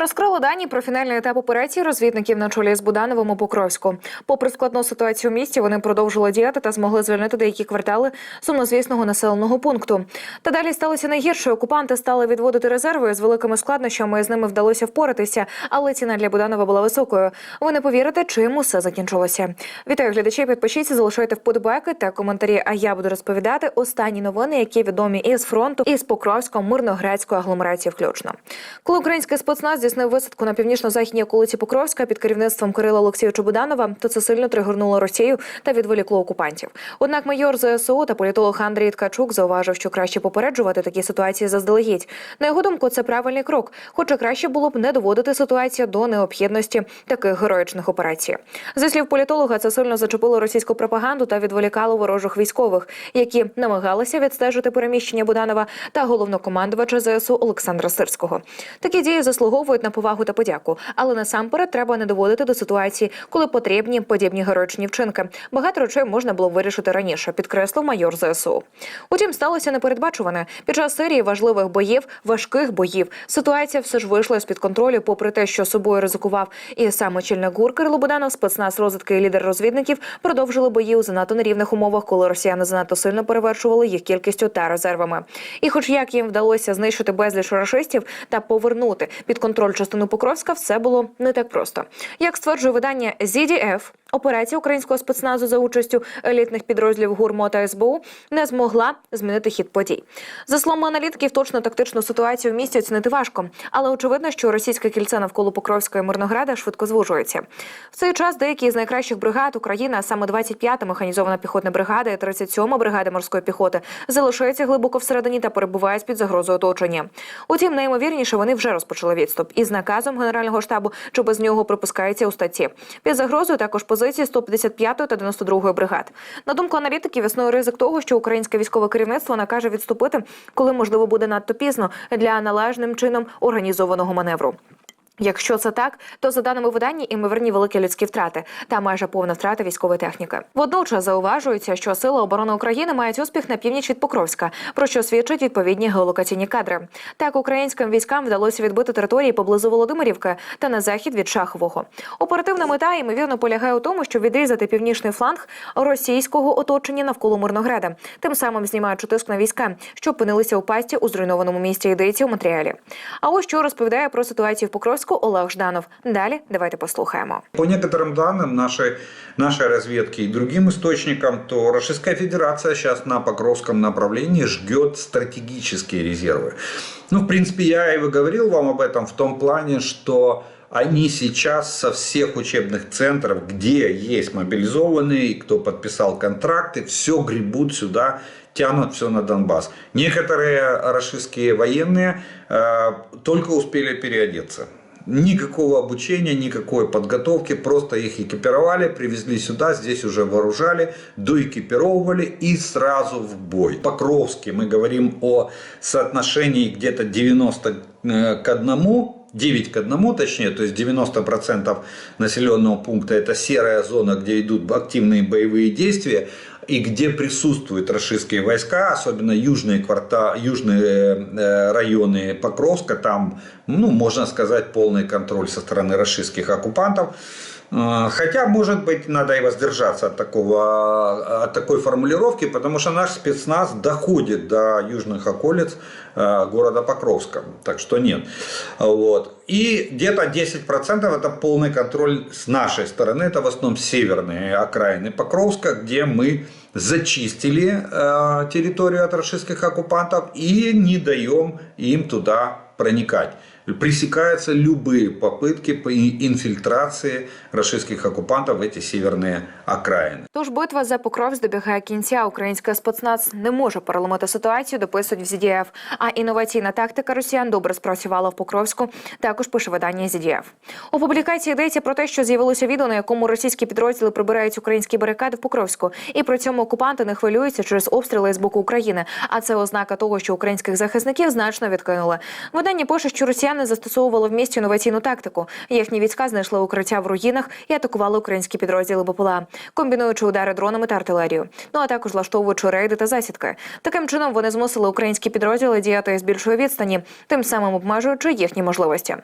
Розкрили дані про фінальний етап операції розвідників на чолі з Будановим у Покровську. Попри складну ситуацію в місті, вони продовжили діяти та змогли звільнити деякі квартали сумнозвісного населеного пункту. Та далі сталося найгірше. Окупанти стали відводити резерви з великими складнощами. З ними вдалося впоратися, але ціна для Буданова була високою. Ви не повірите, чим усе закінчилося. Вітаю глядачі. Підпишіться, залишайте вподобайки та коментарі. А я буду розповідати останні новини, які відомі із фронту, і з Покровського мирноградської агломерації включно. Коли український спецназ здійснив висадку на північно-західній околиці Покровська під керівництвом Кирила Олексійовича Буданова, то це сильно тригорнуло Росію та відволікло окупантів. Однак майор ЗСУ та політолог Андрій Ткачук зауважив, що краще попереджувати такі ситуації заздалегідь. На його думку, це правильний крок, хоча краще було б не доводити ситуацію до необхідності таких героїчних операцій. Зі слів політолога, це сильно зачепило російську пропаганду та відволікало ворожих військових, які намагалися відстежити переміщення Буданова та головнокомандувача ЗСУ Олександра Сирського. Такі дії заслуговують на повагу та подяку, але насамперед треба не доводити до ситуації, коли потрібні подібні героїчні вчинки. Багато речей можна було вирішити раніше, підкреслив майор ЗСУ. Утім, сталося непередбачуване. Під час серії важливих боїв, важких боїв, ситуація все ж вийшла з під контролю, попри те, що собою ризикував і сам очільник ГУР Кирило Буданов, спецназ розвідки і лідер розвідників продовжили бої у занадто нерівних умовах, коли росіяни занадто сильно перевершували їх кількістю та резервами. І, хоч як їм вдалося знищити безліч рашистів та повернути під контроль частину Покровська, все було не так просто. Як стверджує видання ZDF, Операція українського спецназу за участю елітних підрозділів ГУРМО та СБУ не змогла змінити хід подій. За словами аналітиків, точно тактичну ситуацію в місті оцінити важко, але очевидно, що російське кільце навколо Покровська і Мирнограда швидко звужується. В цей час деякі з найкращих бригад України, а саме 25-та механізована піхотна бригада і 37-ма бригада морської піхоти, залишаються глибоко всередині та перебувають під загрозою оточення. Утім, найімовірніше вони вже розпочали відступ із наказом генерального штабу, що без нього припускається у статті. Під загрозою також позиції 155 та 92 бригад. На думку аналітиків, існує ризик того, що українське військове керівництво накаже відступити, коли можливо буде надто пізно для належним чином організованого маневру. Якщо це так, то за даними видання імовірні великі людські втрати та майже повна втрата військової техніки. Водночас зауважується, що сили оборони України мають успіх на північ від Покровська, про що свідчать відповідні геолокаційні кадри. Так українським військам вдалося відбити території поблизу Володимирівки та на захід від Шахового. Оперативна мета ймовірно полягає у тому, щоб відрізати північний фланг російського оточення навколо Мирнограда, тим самим знімаючи тиск на війська, що опинилися у пасті у зруйнованому місті. Йдеться у матеріалі. А ось що розповідає про ситуацію в Покровську Олег Жданов. Далі давайте послухаємо. По некоторым данным нашей, нашей разведки и другим источникам, то Российская Федерация сейчас на Покровском направлении ждет стратегические резервы. Ну, в принципе, я и говорил вам об этом в том плане, что они сейчас со всех учебных центров, где есть мобилизованные, кто подписал контракты, все гребут сюда, тянут все на Донбасс. Некоторые российские военные э, только успели переодеться. Никакого обучения, никакой подготовки, просто их экипировали, привезли сюда, здесь уже вооружали, доэкипировывали и сразу в бой. Покровске мы говорим о соотношении где-то 90 к 1, 9 к 1 точнее, то есть 90% населенного пункта это серая зона, где идут активные боевые действия и где присутствуют российские войска, особенно южные, кварта, южные э, районы Покровска, там, ну, можно сказать, полный контроль со стороны российских оккупантов. Э, Хотя, может быть, надо и воздержаться от, такого, от такой формулировки, потому что наш спецназ доходит до южных околиц э, города Покровска. Так что нет. Вот. И где-то 10% это полный контроль с нашей стороны. Это в основном северные окраины Покровска, где мы зачистили э, территорию от российских оккупантов и не даем им туда проникать. Пресекаются любые попытки по инфильтрации российских оккупантов в эти северные окраины. Тож битва за Покровськ добігає кінця. Українська спецназ не може переламати ситуацію, дописують в ZDF. А інноваційна тактика росіян добре спрацювала в Покровську. Також пише видання ZDF. У публікації йдеться про те, що з'явилося відео, на якому російські підрозділи прибирають українські барикади в Покровську, і при цьому окупанти не хвилюються через обстріли з боку України. А це ознака того, що українських захисників значно відкинули. Видання пише, що росіяни росіяни застосовували в місті інноваційну тактику. Їхні війська знайшли укриття в руїнах і атакували українські підрозділи БПЛА, комбінуючи удари дронами та артилерією. Ну а також влаштовуючи рейди та засідки. Таким чином вони змусили українські підрозділи діяти з більшої відстані, тим самим обмежуючи їхні можливості.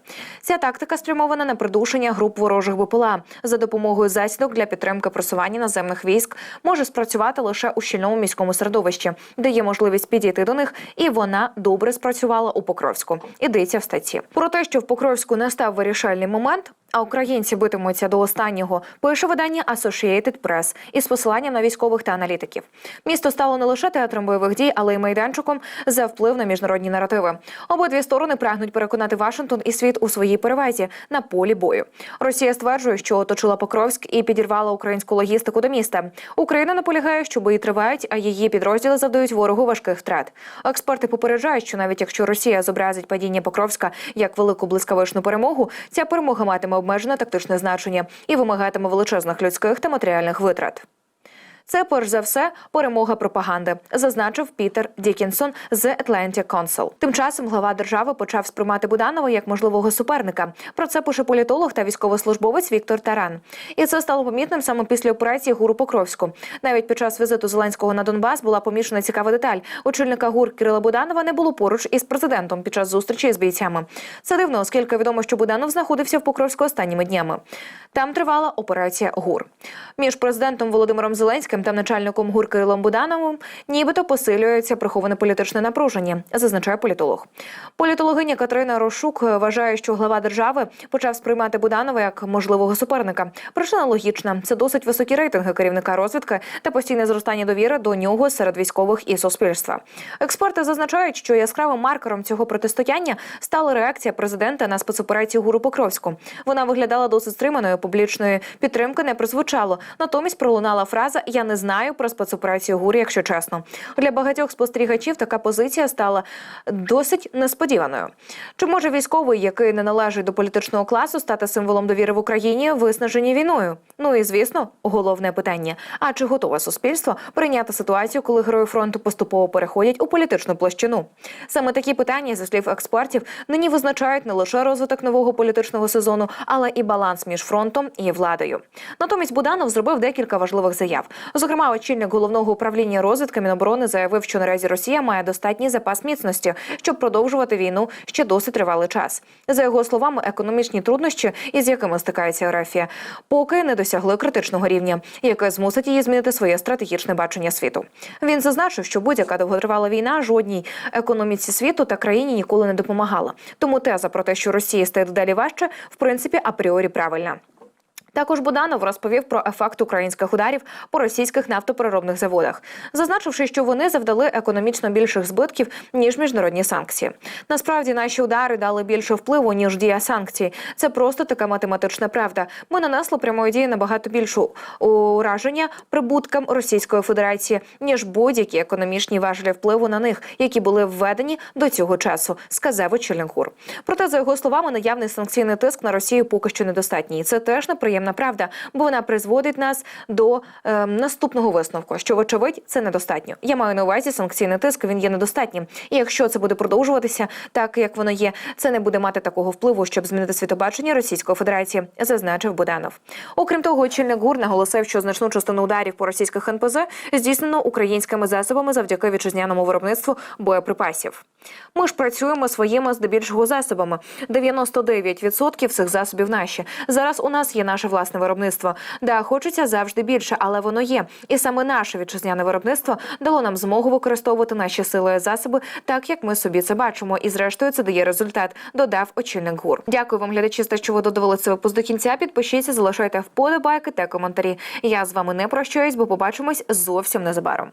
Ця тактика спрямована на придушення груп ворожих БПЛА за допомогою засідок для підтримки просування наземних військ може спрацювати лише у щільному міському середовищі, де є можливість підійти до них, і вона добре спрацювала у Покровську. Ідеться в статті про те, що в Покровську настав вирішальний момент. А українці битимуться до останнього. Пише видання Associated Press із посиланням на військових та аналітиків. Місто стало не лише театром бойових дій, але й майданчиком за вплив на міжнародні наративи. Обидві сторони прагнуть переконати Вашингтон і світ у своїй перевазі на полі бою. Росія стверджує, що оточила Покровськ і підірвала українську логістику до міста. Україна наполягає, що бої тривають, а її підрозділи завдають ворогу важких втрат. Експерти попереджають, що навіть якщо Росія зобразить падіння Покровська як велику блискавичну перемогу, ця перемога матиме обмежене тактичне значення і вимагатиме величезних людських та матеріальних витрат. Це перш за все перемога пропаганди, зазначив Пітер Дікінсон з Atlantic Council. Тим часом глава держави почав сприймати Буданова як можливого суперника. Про це пише політолог та військовослужбовець Віктор Таран. І це стало помітним саме після операції ГУРу Покровську. Навіть під час візиту Зеленського на Донбас була помічена цікава деталь. Очільника ГУР Кирила Буданова не було поруч із президентом під час зустрічі з бійцями. Це дивно, оскільки відомо, що Буданов знаходився в Покровську останніми днями. Там тривала операція ГУР. Між президентом Володимиром Зеленським та начальником ГУР Кирилом Будановим нібито посилюється приховане політичне напруження, зазначає політолог. Політологиня Катерина Рошук вважає, що глава держави почав сприймати Буданова як можливого суперника. Причина логічна: це досить високі рейтинги керівника розвідки та постійне зростання довіри до нього серед військових і суспільства. Експерти зазначають, що яскравим маркером цього протистояння стала реакція президента на спецоперацію ГУРу Покровську. Вона виглядала досить стриманою. Публічної підтримки не прозвучало. Натомість пролунала фраза Я не знаю про спецоперацію ГУР, якщо чесно. Для багатьох спостерігачів така позиція стала досить несподіваною. Чи може військовий, який не належить до політичного класу, стати символом довіри в Україні, виснажені війною? Ну і звісно, головне питання: а чи готове суспільство прийняти ситуацію, коли герої фронту поступово переходять у політичну площину? Саме такі питання, зі слів експертів, нині визначають не лише розвиток нового політичного сезону, але і баланс між фронтом і владою. Натомість Буданов зробив декілька важливих заяв. Зокрема, очільник головного управління розвідки Міноборони заявив, що наразі Росія має достатній запас міцності, щоб продовжувати війну ще досить тривалий час. За його словами, економічні труднощі, із якими стикається Ерефія, поки не досягли критичного рівня, яке змусить її змінити своє стратегічне бачення світу. Він зазначив, що будь-яка довготривала війна жодній економіці світу та країні ніколи не допомагала. Тому теза про те, що Росії стає дедалі важче, в принципі апріорі правильна. Також Буданов розповів про ефект українських ударів по російських нафтопереробних заводах, зазначивши, що вони завдали економічно більших збитків ніж міжнародні санкції. Насправді наші удари дали більше впливу ніж дія санкцій. Це просто така математична правда. Ми нанесли прямої дії набагато більшу ураження прибуткам Російської Федерації ніж будь-які економічні важелі впливу на них, які були введені до цього часу, сказав очільник. Проте, за його словами, наявний санкційний тиск на Росію поки що недостатній. Це теж неприємна правда, бо вона призводить нас до е, наступного висновку, що вочевидь це недостатньо. Я маю на увазі санкційний тиск. Він є недостатнім. І якщо це буде продовжуватися так, як воно є, це не буде мати такого впливу, щоб змінити світобачення Російської Федерації, зазначив Буданов. Окрім того, очільник ГУР наголосив, що значну частину ударів по російських НПЗ здійснено українськими засобами завдяки вітчизняному виробництву боєприпасів. Ми ж працюємо своїми здебільшого засобами. 99% цих засобів наші. Зараз у нас є наше власне виробництво. Да, хочеться завжди більше, але воно є. І саме наше вітчизняне виробництво дало нам змогу використовувати наші сили і засоби так, як ми собі це бачимо. І зрештою це дає результат. Додав очільник ГУР. Дякую вам, глядачі, за що ви додивили цей випуск до кінця. Підпишіться, залишайте вподобайки та коментарі. Я з вами не прощаюсь, бо побачимось зовсім незабаром.